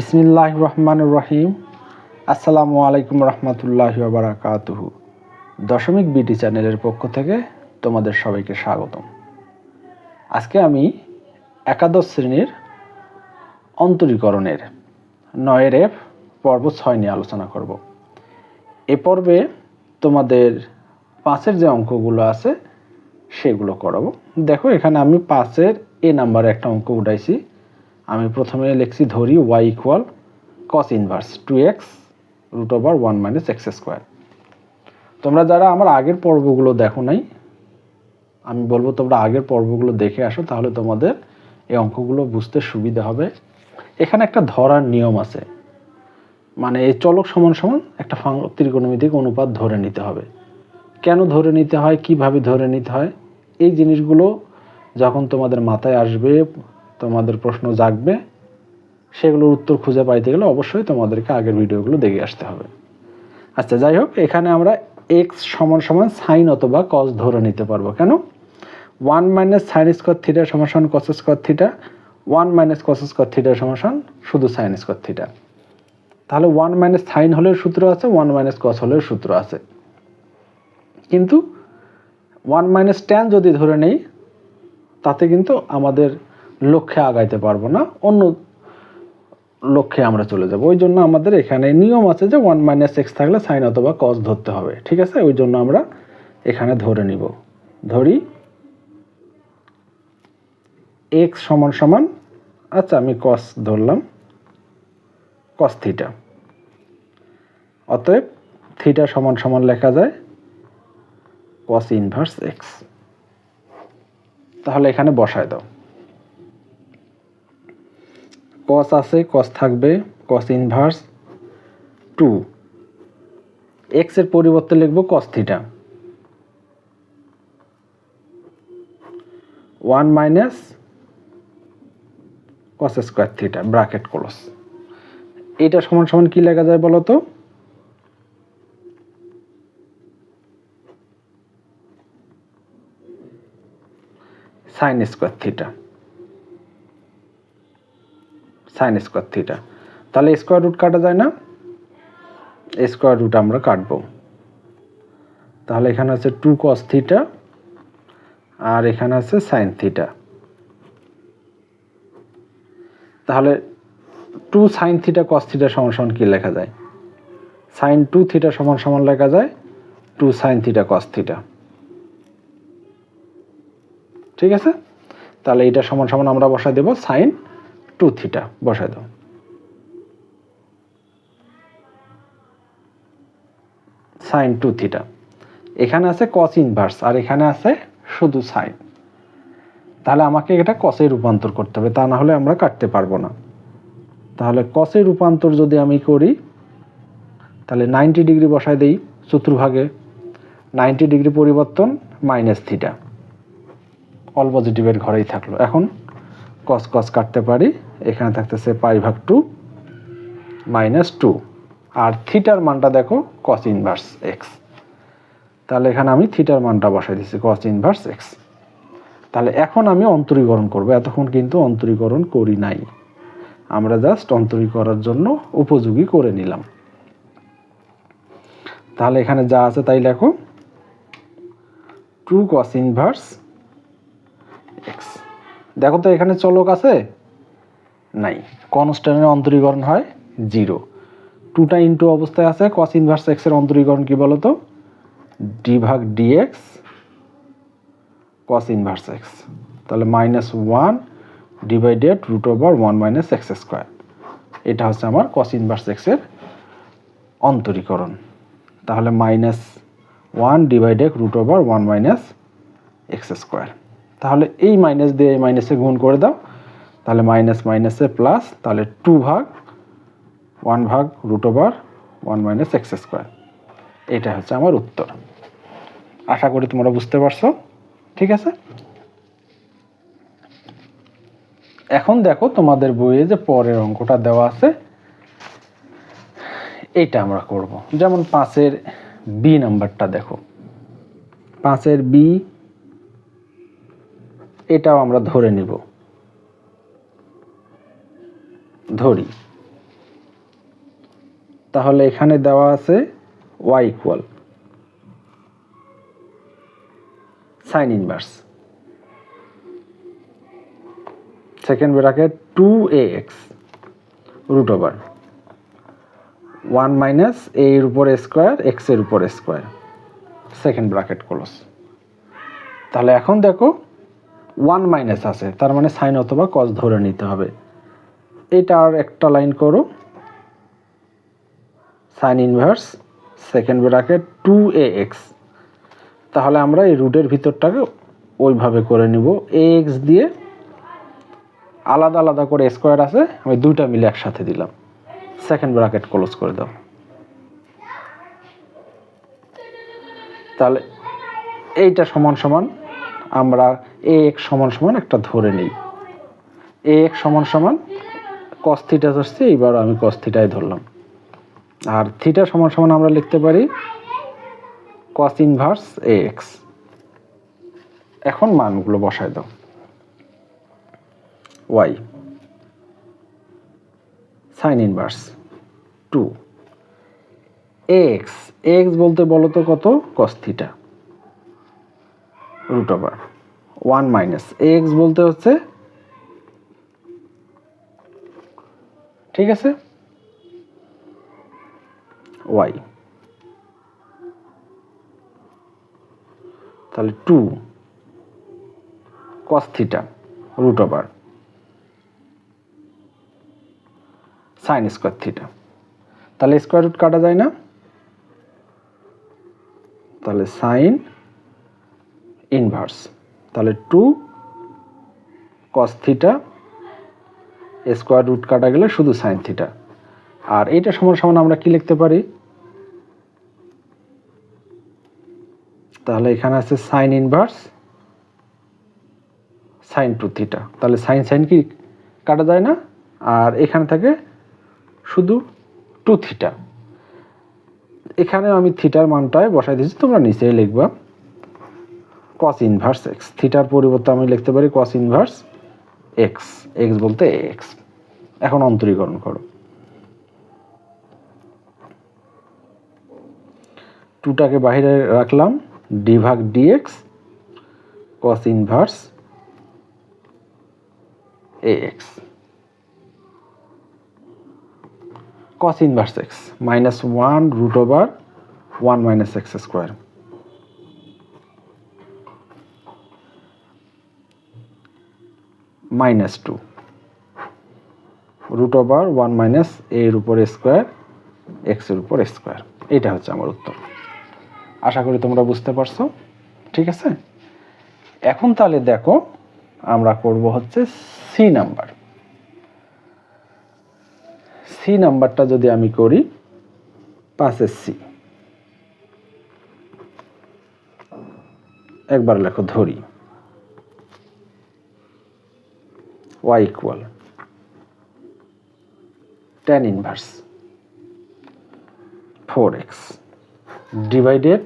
বিসমিল্লাহ রহমান রহিম আসসালামু আলাইকুম রহমতুল্লাহ বারাকাতুহু। দশমিক বিটি চ্যানেলের পক্ষ থেকে তোমাদের সবাইকে স্বাগতম। আজকে আমি একাদশ শ্রেণির অন্তরীকরণের নয়ের এফ পর্ব ছয় নিয়ে আলোচনা করব। এ পর্বে তোমাদের পাঁচের যে অঙ্কগুলো আছে সেগুলো করাবো। দেখো, এখানে আমি পাঁচের এ নাম্বারে একটা অঙ্ক উঠাইছি। আমি প্রথমে লিখছি ধরি Y equal cos inverse two X root over one minus X square তোমরা যারা আমার আগের পর্বগুলো দেখো নাই, আমি বলব তোমরা আগের পর্বগুলো দেখে আসো, তাহলে তোমাদের এই অঙ্কগুলো বুঝতে সুবিধা হবে। এখানে একটা ধরার নিয়ম আছে মানে এই চলক সমান সমান একটা ত্রিকোণমিতিক অনুপাত ধরে নিতে হবে। কেন ধরে নিতে হয়? কীভাবে ধরে নিতে হয়? এই জিনিসগুলো যখন তোমাদের মাথায় আসবে তোমাদের প্রশ্ন জাগবে, সেগুলোর উত্তর খুঁজে পাইতে গেলে অবশ্যই তোমাদেরকে আগের ভিডিওগুলো দেখে আসতে হবে। আচ্ছা যাই হোক, এখানে আমরা এক্স সমান সমান সাইন অথবা কস ধরে নিতে পারব। কেন? One minus sine square theta সমান cos square theta one minus cos square theta সমান শুধু সাইন স্কোয়ার থিটা তাহলে ওয়ান মাইনাস সাইন হলেও সূত্র আছে ওয়ান মাইনাস কস হলেও সূত্র আছে। কিন্তু ওয়ান মাইনাস টেন যদি ধরে নেই, তাতে কিন্তু আমাদের লক্ষ্যে আগাইতে পারব না, অন্য লক্ষ্যে আমরা চলে যাব। ওই জন্য আমাদের এখানে নিয়ম আছে যে ওয়ান মাইনাস এক্স থাকলে সাইন অথবা কস ধরতে হবে, ঠিক আছে? ওই জন্য আমরা এখানে ধরে নিব। ধরি এক্স সমান সমান আচ্ছা আমি কস ধরলাম কস থিটা অতএব থিটা সমান সমান লেখা যায় কস ইনভার্স এক্স তাহলে এখানে বসায় দাও। কস আছে, কস থাকবে, কস ইনভার্স টু এক্সের পরিবর্তে লিখব cos theta one minus cos square theta bracket close এটা সমান সমান কি লেখা যায় বলো তো? Sine square theta sine square theta তাহলে স্কোয়ার রুট কাটা যায় না? স্কোয়ার রুট আমরা কাটবো। তাহলে এখানে আছে টু কস থিটা আর এখানে আছে সাইন থিটা তাহলে two sine theta cos theta সমান সমান কী লেখা যায়? সাইন টু থিটা সমান সমান লেখা যায় two sine theta cos theta ঠিক আছে? তাহলে এটা সমান সমান আমরা বসাই দেব সাইন টু থিটা বসাই দাও। Sine two theta. এখানে আছে কস ইনভার্স আর এখানে আছে শুধু সাইন। তাহলে আমাকে এটা কসে রূপান্তর করতে হবে, তা না হলে আমরা কাটতে পারব না। তাহলে কসে রূপান্তর যদি আমি করি, তাহলে নাইনটি ডিগ্রি বসায় দিই চতুর্ভাগে। নাইনটি ডিগ্রি পরিবর্তন মাইনাস থিটা অল পজিটিভের ঘরেই থাকল। এখন কস কস কাটতে পারি। এখানে থাকতেছে পাই ভাগ টু মাইনাস টু আর থিটার মানটা দেখো কস ইনভার্স এক্স তাহলে এখানে আমি থিটার মানটা বসাই দিচ্ছি কস ইনভার্স এক্স তাহলে এখন আমি অন্তরীকরণ করব, এতক্ষণ কিন্তু অন্তরীকরণ করি নাই। আমরা জাস্ট অন্তরীকরণ করার জন্য উপযোগী করে নিলাম। তাহলে এখানে যা আছে তাই লেখো। টু কস ইনভার্স এক্স দেখো তো এখানে চলক আছে? নাই। কনস্ট্যান্টের অন্তরীকরণ হয় জিরো। টুটা ইন্টু অবস্থায় আছে কস ইনভার্স এক্সের অন্তরীকরণ কি বলতো? ডি ভাগ ডিএক্স কস ইনভার্স এক্স তাহলে minus one divided root over one minus X square এটা হচ্ছে আমার কস ইনভার্স এক্সের অন্তরীকরণ। তাহলে minus one divided root over one minus X square তাহলে এই মাইনাস দিয়ে এই মাইনাসে গুণ করে দাও। তাহলে মাইনাস মাইনাসে প্লাস তাহলে টু ভাগ ওয়ান ভাগ root over one minus x square এটা হচ্ছে আমার উত্তর। আশা করি তোমরা বুঝতে পারছ। ঠিক আছে? এখন দেখো তোমাদের বইয়ে যে পরের অঙ্কটা দেওয়া আছে, এটা আমরা করব। যেমন পাঁচের বি নাম্বারটা দেখো। পাঁচের বি এটাও আমরা ধরে নিব। ধরি। তাহলে এখানে দেওয়া আছে y equal sine inverse second bracket two a x root over one minus এর উপর স্কোয়ার এক্সের উপর স্কোয়ার সেকেন্ড ব্র্যাকেট ক্লোজ তাহলে এখন দেখো ওয়ান মাইনাস আছে, তার মানে সাইন অথবা কস ধরে নিতে হবে। এটা আর একটা লাইন করো। Sine inverse second bracket two a x তাহলে আমরা এই রুটের ভিতরটাকে ওইভাবে করে নিব। এ এক্স দিয়ে আলাদা আলাদা করে স্কোয়ার আছে, আমি দুইটা মিলে একসাথে দিলাম। সেকেন্ড ব্র্যাকেট ক্লোজ করে দাও। তাহলে এইটা সমান সমান আমরা এ এক সমান সমান একটা ধরে নিই। এ এক সমান সমান কস থিটা ধরছি, এইবার আমি কস থিটাই ধরলাম। আর থিটা সমান সমান আমরা লিখতে পারি কস ইনভার্স এ এক্স এখন মানগুলো বসায় দাও। Y sine inverse two x x বলতে বলো তো কত? Cos theta root over one minus x বলতে হচ্ছে, ঠিক আছে? ওয়াই তাহলে two cos theta root over sine square theta তাহলে স্কোয়ার রুট কাটা যায় না। তাহলে সাইন ইনভার্স তাহলে two cos theta square root কাটা গেলে শুধু সাইন থিটা আর এইটা সমান সমান আমরা কি লিখতে পারি? তাহলে এখানে আছে sine inverse sine two theta তাহলে সাইন সাইন কি কাটা যায় না? আর এখানে থাকে শুধু টু থিটা এখানে আমি থিটার মানটায় বসাই দিয়েছি, তোমরা নিচেই লিখবা। কস ইনভার্স এক্স থিটার পরিবর্তে আমি লিখতে পারি কস ইনভার্স এক্স এক্স বলতে এক্স এখন অন্তরীকরণ করো। টুটাকে বাইরে রাখলাম ডি ভাগ dx cos inverse a x cos inverse x, minus 1 root over 1 minus x square 2 root over 1 minus a এর উপর স্কোয়ার এর উপর স্কোয়ার এটা হচ্ছে আমার উত্তর। আশা করি তোমরা বুঝতে পারছ। ঠিক আছে? এখন তাহলে দেখো, আমরা করব হচ্ছে সি নাম্বার সি নাম্বারটা যদি আমি করি পাঁচের সি একবার লেখো ধরি। Y equal tan inverse four x divided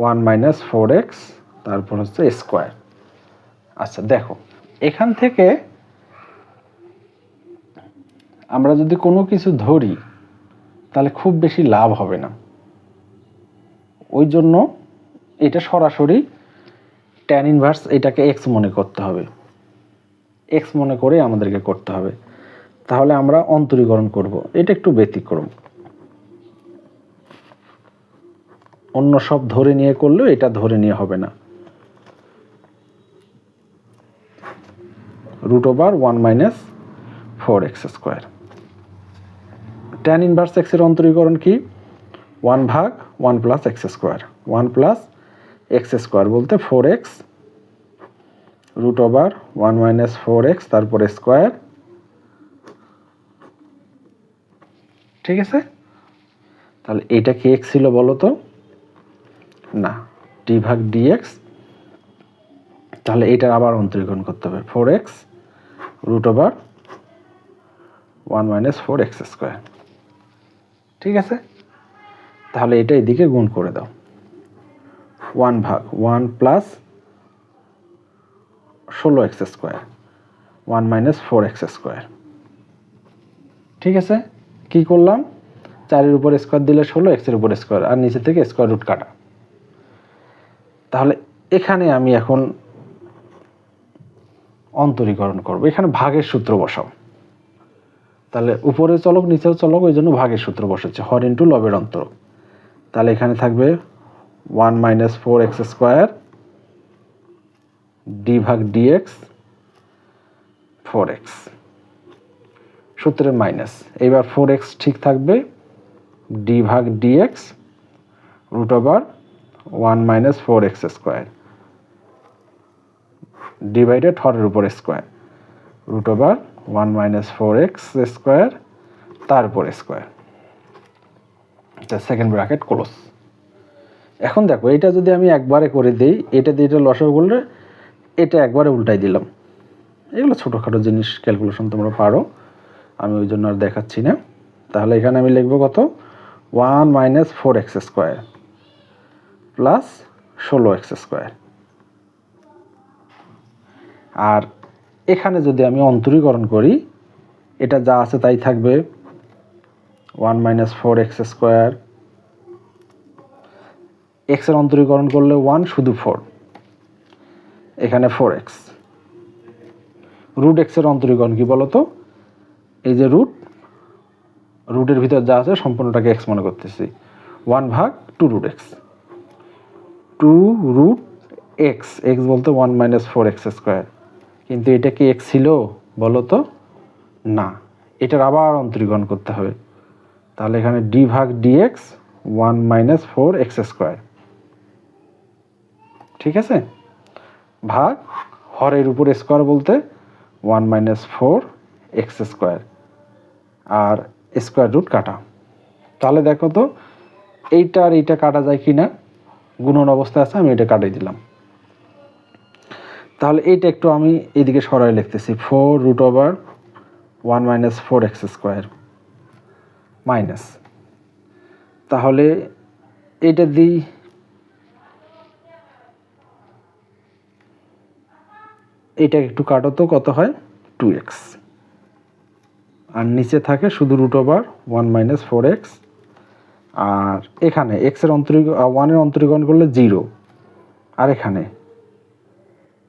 one minus four x তারপর হচ্ছে স্কোয়ার আচ্ছা দেখো, এখান থেকে আমরা যদি কোনো কিছু ধরি, তাহলে খুব বেশি লাভ হবে না। ওই জন্য এটা সরাসরি ট্যান ইনভার্স এটাকে এক্স মনে করতে হবে। এক্স মনে করে আমাদেরকে করতে হবে। তাহলে আমরা অন্তরীকরণ করব। এটা একটু ব্যতিক্রম। অন্য সব ধরে নিয়ে করলেও এটা ধরে নিয়ে হবে না। Root over one minus four x square tan inverse এক্সের অন্তরীকরণ কি? ওয়ান ভাগ one plus x square one plus x square বলতে four x root over one minus four x তারপরে স্কোয়ার ঠিক আছে? তাহলে এটা কি এক্স ছিল বলো তো? না ডি ভাগ ডিএক্স তাহলে এটার আবার অন্তরীকরণ করতে হবে। Four x root over one minus four x square ঠিক আছে? তাহলে এটা এদিকে গুণ করে দাও। ওয়ান ভাগ ওয়ান প্লাস ষোলো x square, one minus four x square. ঠিক আছে? কি করলাম? চারের উপর স্কোয়ার দিলে ষোলো, এক্সের উপর স্কোয়ার, আর নিচে থেকে স্কোয়ার রুট কাটা। তাহলে এখানে আমি এখন অন্তরীকরণ করব। এখানে ভাগের সূত্র বসাও। তাহলে উপরে চলক, নিচেও চলক, ওই জন্য ভাগের সূত্র বসাচ্ছে হর ইন্টু লবের অন্তর। তাহলে এখানে থাকবে one minus four x square d ভাগ ডিএক্স ফোর এক্স সূত্রের মাইনাস এইবার ফোর এক্স ঠিক থাকবে ডি ভাগ dx root over one minus four x square divided হরের উপর square root over one minus four x square তার স্কোয়ার সেকেন্ড ব্র্যাকেট ক্লোজ এখন দেখো এটা যদি আমি একবারে করে দিই, এটা দিয়ে এটা লসাগু করলে এটা একবারে উল্টাই দিলাম। এগুলো ছোটোখাটো জিনিস ক্যালকুলেশন তোমরা পারো। আমি ওই জন্য আর দেখাচ্ছি না। তাহলে এখানে আমি লিখব কত? One minus four x square plus ষোলো এক্স স্কোয়ার। আর এখানে যদি আমি অন্তরীকরণ করি, এটা যা আছে তাই থাকবে। One minus four x square. এক্সের অন্তরীকরণ করলে ওয়ান শুধু ফোর। এখানে ফোর এক্স রুট এক্সের অন্তরীকরণ কি বলতো? এই যে রুট রুটের ভিতর যা আছে সম্পূর্ণটাকে এক্স মনে করতেছি। ওয়ান ভাগ two root x two root x x বলতে one minus four x square কিন্তু এটা কি এক্স ছিল বলো তো না। এটার আবার অন্তরীকরণ করতে হবে। তাহলে এখানে ডি ভাগ dx one minus four x square ঠিক আছে? ভাগ, হরের উপর স্কোয়ার বলতে one minus four x square আর স্কোয়ার রুট কাটা। তাহলে দেখো তো, এইটা আর এইটা কাটা যায় কি না গুণন অবস্থায় আছে, আমি এটা কাটিয়ে দিলাম। তাহলে এইটা একটু আমি এইদিকে সরাই লিখতেছি four root over one minus four x square minus তাহলে এইটা দিই এইটা একটু কাটো তো, কত হয়? টু এক্স আর নিচে থাকে শুধু root over one minus four x আর এখানে এক্সের অন্তরীক ওয়ানের অন্তরীকরণ করলে জিরো আর এখানে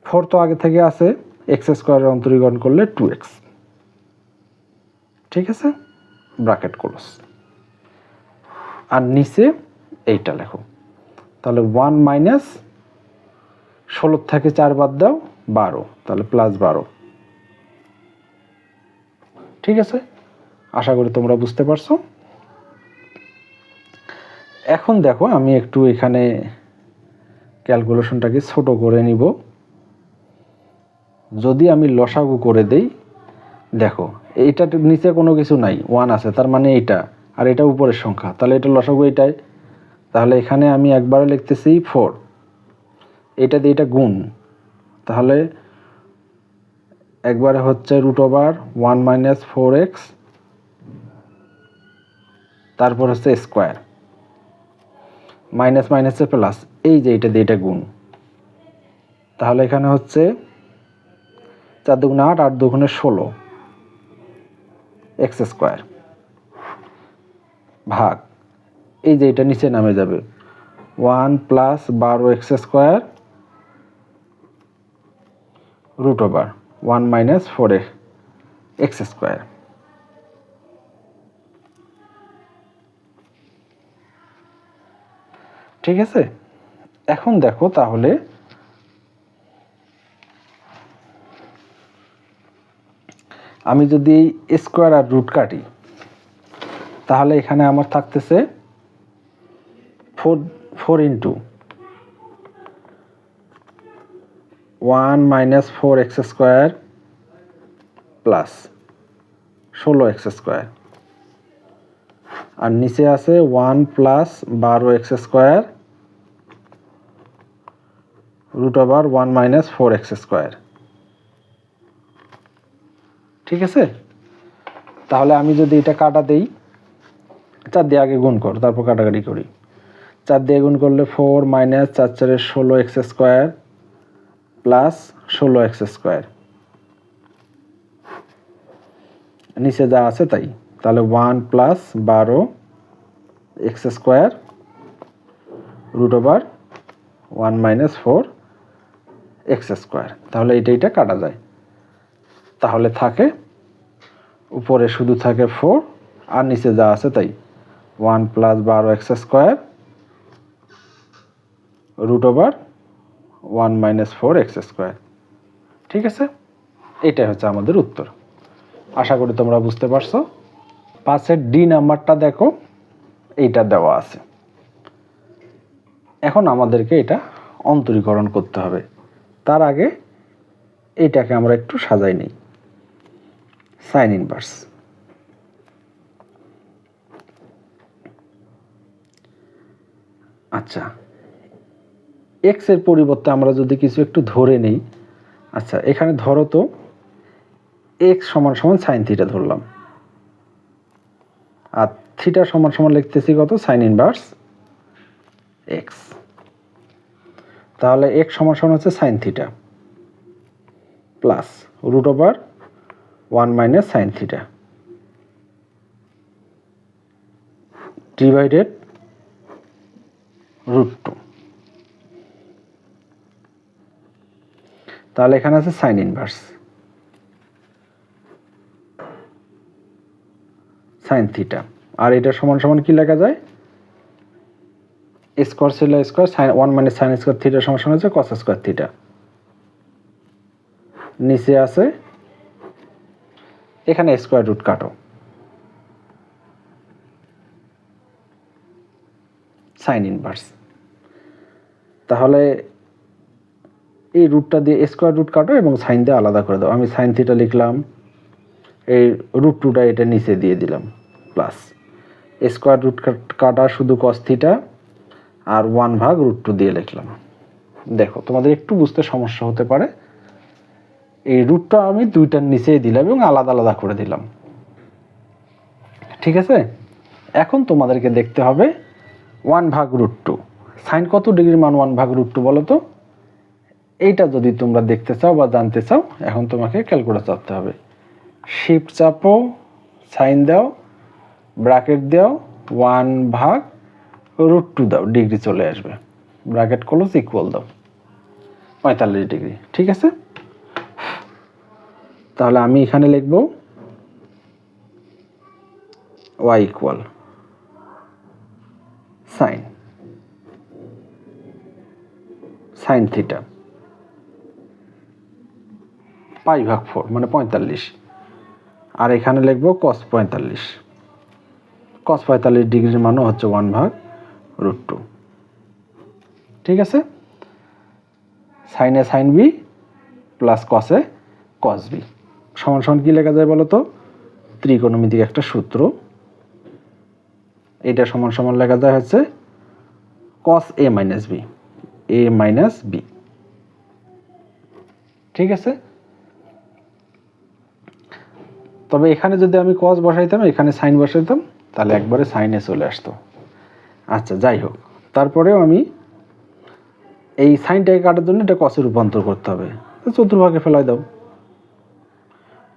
ফোর তো আগে থেকে আছে এক্স স্কোয়ারের অন্তরীকরণ করলে টু এক্স ঠিক আছে? ব্রাকেট ক্লোজ আর নিচে এইটা লেখো। তাহলে ওয়ান মাইনাস ষোলোর থেকে চার বাদ দাও। বারো, তাহলে প্লাস বারো। ঠিক আছে? আশা করি তোমরা বুঝতে পারছ। এখন দেখো, আমি একটু এখানে ক্যালকুলেশনটাকে ছোট করে নিব। যদি আমি লসাগু করে দেই, দেখো এইটার নিচে কোনো কিছু নাই ওয়ান আছে, তার মানে এইটা, আর এটা উপরের সংখ্যা, তাহলে এটা লসাগু এইটাই। তাহলে এখানে আমি একবারে লিখতেছি ফোর এটা দিয়ে এটা গুণ তাহলে একবারে হচ্ছে root over one minus four x তারপর হচ্ছে স্কোয়ার মাইনাস মাইনাসে প্লাস এই যে এটা দিয়ে এটা গুণ। তাহলে এখানে হচ্ছে চার দুগুণে আট আট দুগুণে ষোলো এক্স স্কোয়ার ভাগ। এই যে এটা নিচে নামে যাবে। ওয়ান প্লাস বারো x square root over one minus four x square ঠিক আছে? এখন দেখো তাহলে আমি যদি স্কোয়ার আর রুট কাটি, তাহলে এখানে আমার থাকতেছে four four into one minus four x square plus ষোলো এক্স স্কোয়ার। আর নিচে আছে ওয়ান প্লাস বারো x square root over one minus four x square. ঠিক আছে? তাহলে আমি যদি এটা কাটা দিই, চার দিয়ে আগে গুণ কর, তারপর কাটাকাটি করি। চার দিয়ে গুণ করলে ফোর মাইনাস চার চারের ষোলো এক্স স্কোয়ার প্লাস ষোলো এক্স স্কোয়ার নিচে যা আছে তাই। তাহলে ওয়ান প্লাস বারো x square root over one minus four x square তাহলে এইটা এইটা কাটা যায়। তাহলে থাকে, উপরে শুধু থাকে ফোর আর নিচে যা আছে তাই। ওয়ান প্লাস বারো x square root over one minus four x square. ঠিক আছে? এটাই হচ্ছে আমাদের উত্তর। আশা করি তোমরা বুঝতে পারছ। পাঁচের ডি নাম্বারটা দেখো, এইটা দেওয়া আছে। এখন আমাদেরকে এটা অন্তরীকরণ করতে হবে। তার আগে এটাকে আমরা একটু সাজাই নিই। Sine inverse. আচ্ছা এক্সের পরিবর্তে আমরা যদি কিছু একটু ধরে নেই আচ্ছা এখানে ধরো তো এক্স সমান সমান সাইন থিটা ধরলাম। আর থিটা সমান সমান লিখতেছি কত? সাইন ইনভার্স এক্স তাহলে এক্স সমান সমান হচ্ছে sine theta plus root over one minus sine theta divided root two তাহলে এখানে আছে সাইন ইনভার্স সাইন থিটা আর এটা সমান সমান কি লেখা যায়? স্কোয়ার ছিল square sine one minus sine square theta সমান সমান হচ্ছে কস স্কোয়ার থিটা নিচে আছে, এখানে স্কোয়ার রুট কাটো। সাইন ইনভার্স তাহলে এই রুটটা দিয়ে স্কোয়ার রুট কাটো এবং সাইন দিয়ে আলাদা করে দাও। আমি সাইন থিটা লিখলাম, এই রুট টুটা এটা নিচে দিয়ে দিলাম প্লাস স্কোয়ার রুট কাটা শুধু কস থিটা আর ওয়ান ভাগ রুট টু দিয়ে লিখলাম। দেখো, তোমাদের একটু বুঝতে সমস্যা হতে পারে। এই রুটটা আমি দুইটার নিচেই দিলাম এবং আলাদা আলাদা করে দিলাম। ঠিক আছে? এখন তোমাদেরকে দেখতে হবে ওয়ান ভাগ রুট টু সাইন কত ডিগ্রির মান ওয়ান ভাগ রুট টু বলো তো এইটা যদি তোমরা দেখতে চাও বা জানতে চাও, এখন তোমাকে ক্যালকুলেট চাপতে হবে। শিফট চাপো সাইন দাও ব্র্যাকেট দাও ওয়ান ভাগ রুট টু দাও ডিগ্রি চলে আসবে। ব্র্যাকেট ক্লোজ ইকুয়াল দাও। পঁয়তাল্লিশ ডিগ্রি ঠিক আছে? তাহলে আমি এখানে লিখব y equal sine sine theta pi ভাগ ফোর মানে পঁয়তাল্লিশ। আর এখানে লিখব কস পঁয়তাল্লিশ। কস পঁয়তাল্লিশ ডিগ্রির মানও হচ্ছে ওয়ান ভাগ রুট টু ঠিক আছে? সাইনে সাইন বি প্লাস কসে কস বি সমান সমান কী লেখা যায় বলো তো ত্রিকোণমিতিক একটা সূত্র। এটা সমান সমান লেখা যায় হচ্ছে cos a minus b a minus b ঠিক আছে? তবে এখানে যদি আমি কস বসাইতাম, এখানে সাইন বসাইতাম, তাহলে একবারে সাইনে চলে আসতো। আচ্ছা যাই হোক। তারপরেও আমি এই সাইনটাকে কাটার জন্য এটা কসে রূপান্তর করতে হবে। চতুর্ভাগে ফেলাই দাও।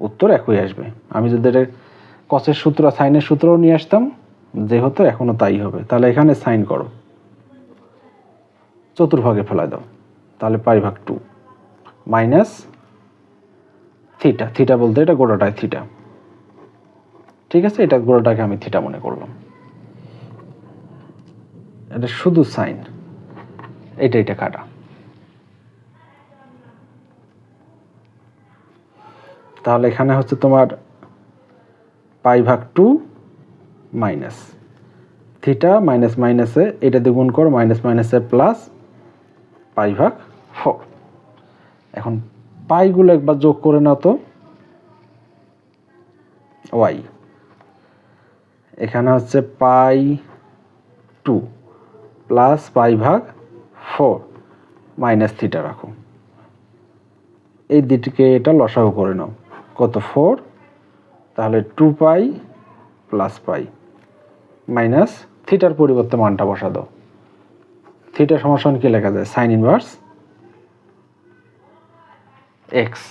উত্তর একই আসবে। আমি যদি এটা কসের সূত্র সাইনের সূত্রও নিয়ে আসতাম যে হতো এখনও তাই হবে। তাহলে এখানে সাইন করো। চতুর্ভাগে ফেলাই দাও। তাহলে পাই ভাগ টু মাইনাস থিটা থিটা বলতে এটা গোটাটায় থিটা ঠিক আছে, এটা গোটাটাকে আমি থিটা মনে করলাম। এটা শুধু সাইন এটা এটা কাটা। তাহলে এখানে হচ্ছে তোমার পাই ভাগ টু মাইনাস থিটা মাইনাস মাইনাসে এটা দিয়ে কর মাইনাস মাইনাসে প্লাস পাই ভাগ ফোর এখন পাইগুলো একবার যোগ করে নাও তো। ওয়াই এখানে হচ্ছে পাই টু প্লাস পাই ভাগ ফোর মাইনাস থিটা রাখো। এই দিটিকে এটা লসাগু করে নাও। কত ফোর? তাহলে two pi plus pi minus থিটার পরিবর্তে মানটা বসা দাও। থিটার সমাসন কি লেখা যায়? Sine inverse x.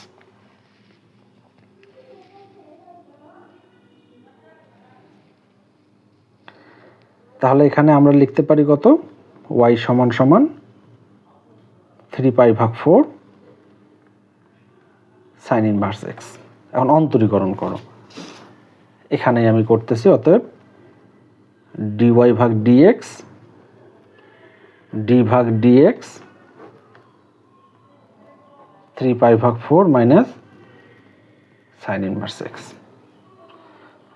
তাহলে এখানে আমরা লিখতে পারি কত? ওয়াই সমান সমান থ্রি পাই ভাগ ফোর সাইন ইনভার্স এক্স এখন অন্তরীকরণ করো। এখানেই আমি করতেছি, অতএব ডিওয়াই ভাগ ডিএক্স ডি ভাগ ডিএক্স থ্রি পাই ভাগ four minus sine inverse x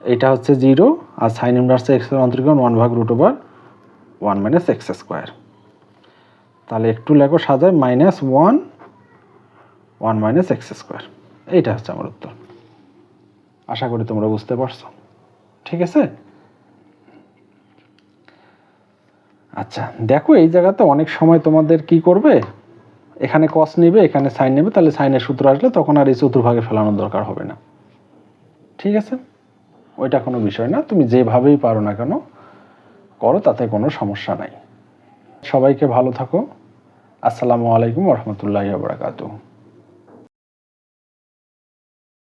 এটা হচ্ছে জিরো, আর সাইন ইনভার্স এক্সের অন্তরীকরণ ওয়ান ভাগ root over one minus x square তাহলে একটু লেখো সাজায় minus one one minus x square এইটা হচ্ছে আমার উত্তর। আশা করি তোমরা বুঝতে পারছ। ঠিক আছে? আচ্ছা দেখো এই জায়গাতে অনেক সময় তোমাদের কি করবে? এখানে কস নেবে, এখানে সাইন নেবে, তাহলে সাইনের সূত্র আসলে তখন আর এই চতুর্ভাগে ফেলানোর দরকার হবে না। ঠিক আছে? ওইটা কোনো বিষয় না। তুমি যেভাবেই পারো না কেন, করো, তাতে কোনো সমস্যা নাই। সবাইকে ভালো থাকো। আসসালামু আলাইকুম রহমতুল্লাহ বারাকাতুহ।